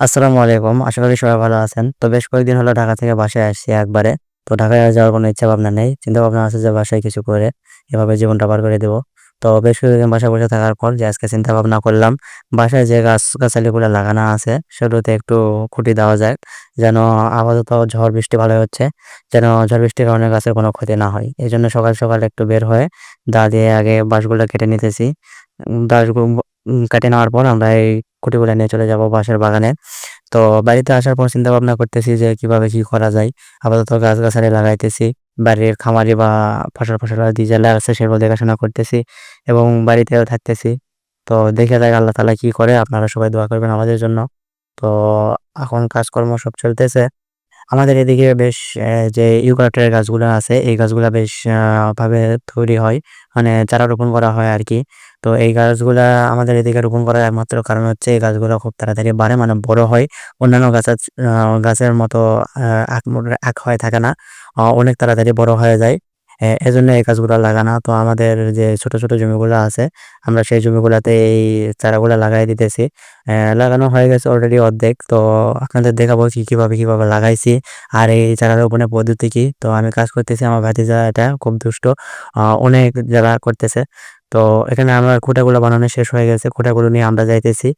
আসসালামু আলাইকুম। আশা করি সবাই ভালো আছেন। তো বেশ কয়েকদিন হলো ঢাকা থেকে বাসায় আসছি একবারে। তো ঢাকায় যাওয়ার কোনো ইচ্ছা ভাবনা নেই। চিন্তা ভাবনা আছে যে বাসায় কিছু করে এভাবে জীবনটা পার করে দেবো। তো বেশ কয়েকদিন বাসায় বসে থাকার পর যে আজকে চিন্তা ভাবনা করলাম, বাসায় যে গাছ গাছালিগুলো লাগানো আছে, সেগুলোতে একটু খুঁটি দেওয়া যায় যেন আপাতত ঝড় বৃষ্টি ভালো হচ্ছে, যেন ঝড় বৃষ্টির কারণে গাছের কোনো ক্ষতি না হয়। এই জন্য সকাল সকাল একটু বের হয়ে দা দিয়ে আগে বাঁশগুলো কেটে নিতেছি। বাঁশগুলো কেটে নেওয়ার পর আমরা এই খুঁটিগুলো নিয়ে চলে যাব বাসার বাগানে। তো বাড়িতে আসার পর চিন্তা ভাবনা করতেছি যে কীভাবে কি করা যায়। আপাতত গাছ গাছালি লাগাইতেছি, বাড়ির খামারি বা ফসল ফসল দিয়ে যা আছে সেগুলো দেখাশোনা করতেছি এবং বাড়িতেও থাকতেছি। তো দেখে যাক আল্লাহ তালা কি করে, আপনারা সবাই দোয়া করবেন আমাদের জন্য। তো এখন কাজকর্ম সব চলতেছে। আমাদের এদিকে বেশ যে ইউক্যালিপটাসের গাছগুলো আছে, এই গাছগুলো বেশ ভাবে তৈরি হয়। মানে চারা রোপণ করা হয় আর কি। তো এই গাছগুলা আমাদের এদিকে রোপণ করার একমাত্র কারণ হচ্ছে এই গাছগুলো খুব তাড়াতাড়ি বাড়ে মানে বড় হয়। অন্যান্য গাছের গাছের মতো এক হয়ে এক হয় থাকে না। অনেক তাড়াতাড়ি বড় হয়ে যায়। এজন্য এই গাছগুলো লাগানো। তো আমাদের যে ছোট ছোট জমিগুলো আছে, আমরা সেই জমিগুলাতে এই চারাগুলো লাগাই দিতেছি। লাগানো হয়ে গেছে অলরেডি অর্ধেক। তো আপনাদের দেখাবো কি, কীভাবে কীভাবে লাগাইছি। আর এই চারা রোপণের পদ্ধতি কী? তো আমি কাজ করতেছি, আমার ভাতিজা এটা খুব দুষ্ট। অনেক যারা করতেছে। তো এখানে আমার খুঁটাগুলো বানানো শেষ হয়ে গেছে। খুঁটাগুলো নিয়ে আমরা যাইতেছি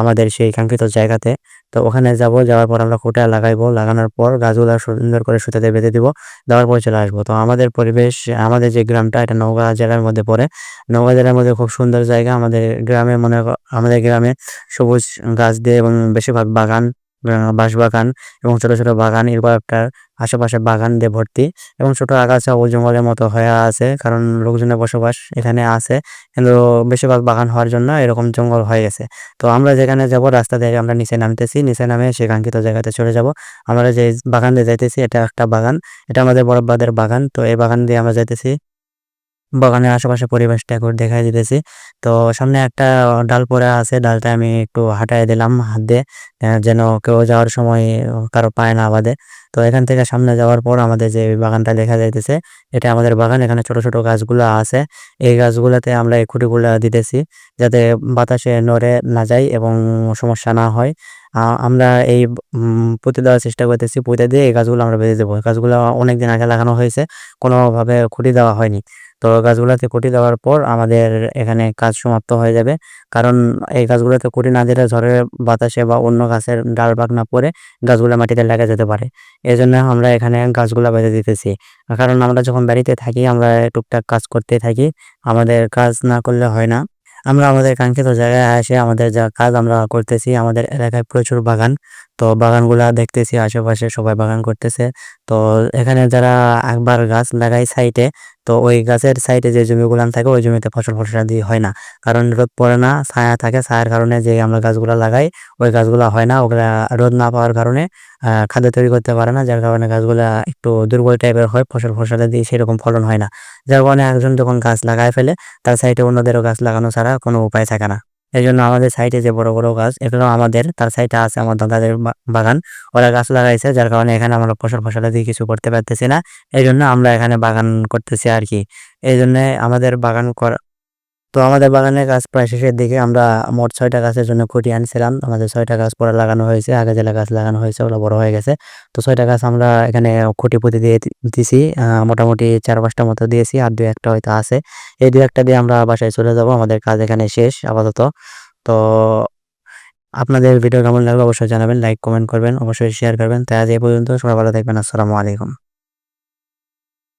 আমাদের সেই কাঙ্ক্ষিত জায়গাতে। তো ওখানে যাব, যাওয়ার পর আমরা খুঁটা লাগাইবো। লাগানোর পর গাছগুলো সুন্দর করে সুতাতে বেঁধে দিব, দেওয়ার পর চলে আসব। তো আমাদের পরিবেশ, আমাদের যে গ্রামটা, এটা নওগাঁ জেলার মধ্যে পড়ে। নওগাঁ জেলার মধ্যে খুব সুন্দর জায়গা। আমাদের গ্রামে মনে আমাদের গ্রামে সবুজ গাছ দিয়ে এবং বেশিরভাগ বাগান আহ, বাঁশ বাগান এবং ছোট ছোট বাগান এরকম একটা আশেপাশে বাগান দিয়ে ভর্তি এবং ছোট আগাছা ও জঙ্গলের মতো হয়ে আছে কারণ লোকজনের বসবাস এখানে আছে। কিন্তু বেশিরভাগ বাগান হওয়ার জন্য এরকম জঙ্গল হয়ে গেছে। তো আমরা যেখানে যাব রাস্তা দিয়ে আমরা নিচে নামতেছি নিচে নামে সে কাঙ্ক্ষিত জায়গাতে চলে যাব। আমরা যে বাগান দিয়ে যাইতেছি এটা একটা বাগান এটা আমাদের বরফবাদের বাগান। তো এই বাগান দিয়ে আমরা যাইতেছি। বাগানের আশেপাশে পরিবেশটা একটু দেখাই দিতেছি। তো সামনে একটা ডাল পড়ে আছে, ডালটা আমি একটু হাঁটাই দিলাম হাত দিয়ে যেন কেউ যাওয়ার সময় কারও পায় না বাদে। তো এখান থেকে সামনে যাওয়ার পর আমাদের যে বাগানটা দেখা যাইতেছে, এটা আমাদের বাগান। এখানে ছোট ছোট গাছগুলো আছে। এই গাছগুলোতে আমরা এই খুঁটিগুলো দিতেছি যাতে বাতাসে নড়ে না যায় এবং সমস্যা না হয়। আমরা এই পুঁতে দেওয়ার চেষ্টা করতেছি। পুঁতে দিয়ে এই গাছগুলো আমরা বেঁধে দেবো। গাছগুলো অনেকদিন আগে লাগানো হয়েছে, কোনোভাবে খুঁটি দেওয়া হয়নি। তো গাছগুলোতে কুটি দেওয়ার পর আমাদের এখানে কাজ সমাপ্ত হয়ে যাবে। কারণ এই গাছগুলোতে কুটি না দিলে ঝড়ের বাতাসে বা অন্য গাছের ডাল বাগ না পড়ে গাছগুলো মাটিতে লেগে যেতে পারে। এই জন্য আমরা এখানে গাছগুলো বেঁধে দিতেছি। কারণ আমরা যখন বাড়িতে থাকি, আমরা টুকটাক কাজ করতে থাকি, আমাদের কাজ না করলে হয় না। আমরা আমাদের কাঙ্ক্ষিত জায়গায় এসে আমাদের যা কাজ আমরা করতেছি, আমাদের এলাকায় প্রচুর বাগান। তো বাগানগুলা দেখতেছি, আশেপাশে সবাই বাগান করতেছে। তো এখানে যারা একবার গাছ লাগাই সাইডে তো ওই গাছের সাইডে যে জমিগুলান থাকে, ওই জমিতে ফসল ফসলাদি হয় না। কারণ রোদ পড়ে না, ছায়া থাকে, ছায়ার কারণে যে আমরা গাছগুলো লাগাই, ওই গাছগুলো হয় না। ওগুলা রোদ না পাওয়ার কারণে খাদ্য তৈরি করতে পারে না, যার কারণে গাছগুলা একটু দুর্বল টাইপের হয়, ফসল ফসলাদি সেরকম ফলন হয় না। যার কারণে একজন যখন গাছ লাগায় ফেলে, তার সাইডে অন্যদেরও গাছ লাগানো ছাড়া কোনো উপায় থাকে না। এই জন্য আমাদের সাইডে যে বড় বড় গাছ, এগুলো আমাদের, তার সাইডে আছে আমার দাদাদের বাগান। ওরা গাছ লাগাইছে, যার কারণে এখানে আমরা ফসল ফসল দিয়ে কিছু করতে পারতেছি না। এই জন্য আমরা এখানে বাগান করতেছি আর কি। এই জন্য আমাদের বাগান করা তো আমাদের বাগানের গাছ প্রায় শেষের দিকে আমরা মোট ছয়টা গাছের জন্য খুঁটি আনছিলাম। আমাদের ছয়টা গাছ পরে লাগানো হয়েছে, আগে যেটা গাছ লাগানো হয়েছে ওগুলো বড় হয়ে গেছে। তো ছয়টা গাছ আমরা এখানে খুঁটি পুঁতি দিয়ে দিছি মোটামুটি চার পাঁচটা মতো দিয়েছি আর দু একটা হয়তো আছে। এই দু একটা দিয়ে আমরা বাসায় চলে যাব, আমাদের কাজ এখানে শেষ আপাতত। তো আপনাদের ভিডিও কেমন লাগল অবশ্যই জানাবেন, লাইক, কমেন্ট করবেন, অবশ্যই শেয়ার করবেন। তাই আজ এই পর্যন্ত, সবাই ভালো থাকবেন, আসসালামু আলাইকুম।